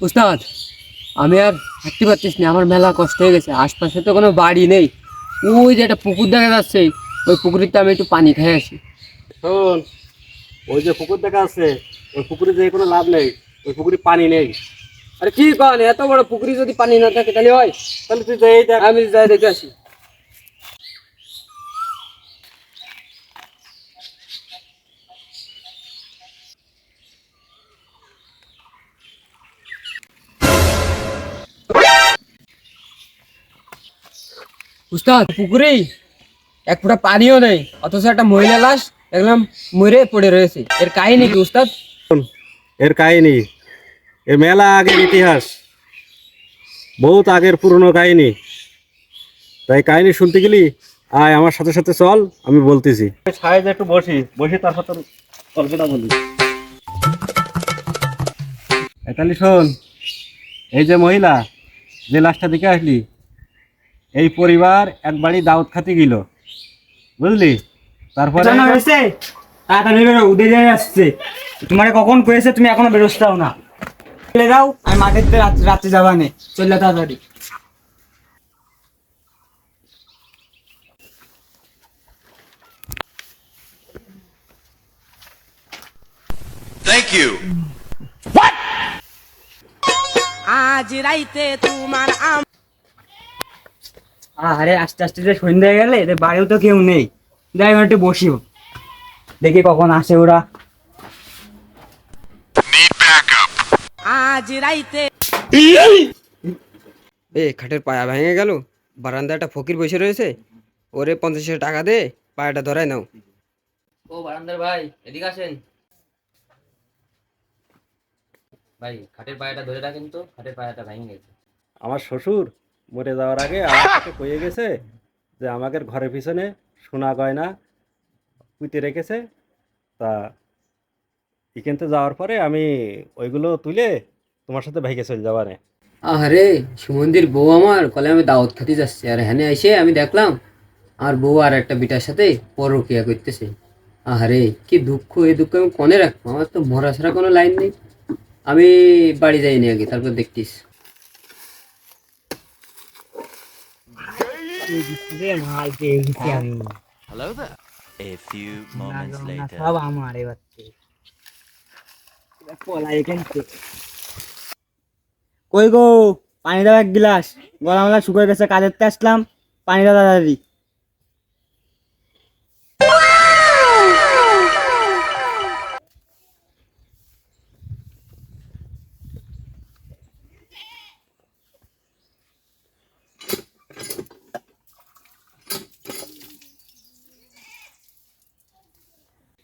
উস্তাদ আমি আর হাঁটতে পারছিস না আমার মেলা কষ্ট হয়ে গেছে আশপাশে তো কোনো বাড়ি নেই। ওই যে একটা পুকুর দেখা যাচ্ছে ওই পুকুরিতে আমি একটু পানি খেয়ে আসি। শোন ওই যে পুকুর দেখা আছে ওই পুকুরে যে কোনো লাভ নেই ওই পুকুরে পানি নেই। আরে কি কারণ এত বড় পুকুরে যদি পানি না থাকে তাহলে হয়? তাহলে তুই যাই দেখ। আমি যাই দেখে আসি। উস্তাদ পুকুরেই এক ফোঁটা পানিও নেই অথচ একটা মহিলা লাশ দেখলাম মরে পড়ে রয়েছে। এর কাহিনী কি উস্তাদ? এর কাহিনী এ মেলা আগের ইতিহাস বহুত আগের পুরনো কাহিনী। তাই কাহিনী শুনতে গেলি আয় আমার সাথে সাথে চল আমি বলতেছি। সাইজে একটু বসি বসি তার সাথে গল্পটা বলি। তাহলে শোন এই যে মহিলা যে লাশটা দিকে আসলি এই পরিবার এক বাড়ি দাওয়াত খাতে গেল। বুঝলি? তারপরে জানা হয়েছে? তাড়াতাড়ি বেরো উদে যায় আসছে। তোমারে কখন কয়েছে তুমি এখনও বেরোস্তাও না। চলে যাও আমি মাঠের রাত্রে যাবা নে। চললে তাড়াতাড়ি। Thank you. আজ রাইতে তোমার আম আরে আস্তে আস্তে যে সন্ধ্যা হয়ে গেলে এদের বাড়িও তো কেউ নেই। যাই একটু বসিও দেখি কখন আসে ওরা। আজ রাইতে এ খাটের পায়া ভেঙে গেল। বারান্দায় একটা ফকির বসে রয়েছে। ওরে পঞ্চাশ টাকা দে পায়াটা ধরাই নাও। ও বারান্দার ভাই এদিকে আসেন। ভাই খাটের পায়াটা ধরে রাখেন তো খাটের পায়াটা ভেঙে গেছে। আমার শ্বশুর? মরে যাওয়ার আগে সাথে কয়ে গেছে যে আমাদের ঘরের পিছনে সোনা গয়না পুঁতে রেখেছে। তা এখানতে যাওয়ার পরে আমি ওইগুলো তুলে তোমার সাথে ভাইকে চলে যাবারে আরে সুমন্দির বউ আমার, কলে আমি দাওয়াত খাতে যাচ্ছি। আর হ্যানে এসে আমি দেখলাম, আর বউ আর একটা বিটার সাথে পরকিয়া করতেছে। আরে কি দুঃখ, এই দুঃখ আমি কনে রাখব? আমার তো মরা ছাড়া কোনো লাইন নেই। আমি বাড়ি যাইনি আগে, তারপর দেখতিস। মাল পেয়ে গেছি আমি থেকে। কই গো? পানি দাও এক গ্লাস। গলা শুকিয়ে গেছে কাজের আসলাম। পানি দাও তাড়াতাড়ি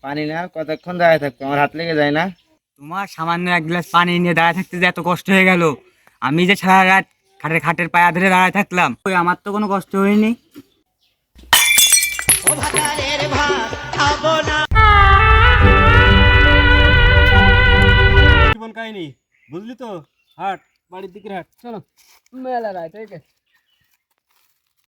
পানি না কতক্ষণ দাঁড়ায় থাকতো? আমার হাত লেগে যায় না। তোমার সামান্য এক গ্লাস পানি নিয়ে দাঁড়ায় থাকতে যে এত কষ্ট হয়ে গেল। আমি যে সারা রাত খাটের খাটের পায়া ধরে দাঁড়ায় থাকলাম ওই আমার তো কোনো কষ্ট হয়নি? জীবন কাহিনী বুঝলি তো? হাট বাড়ির দিকে হাট চলো। মেলা রায় ঠিক আছে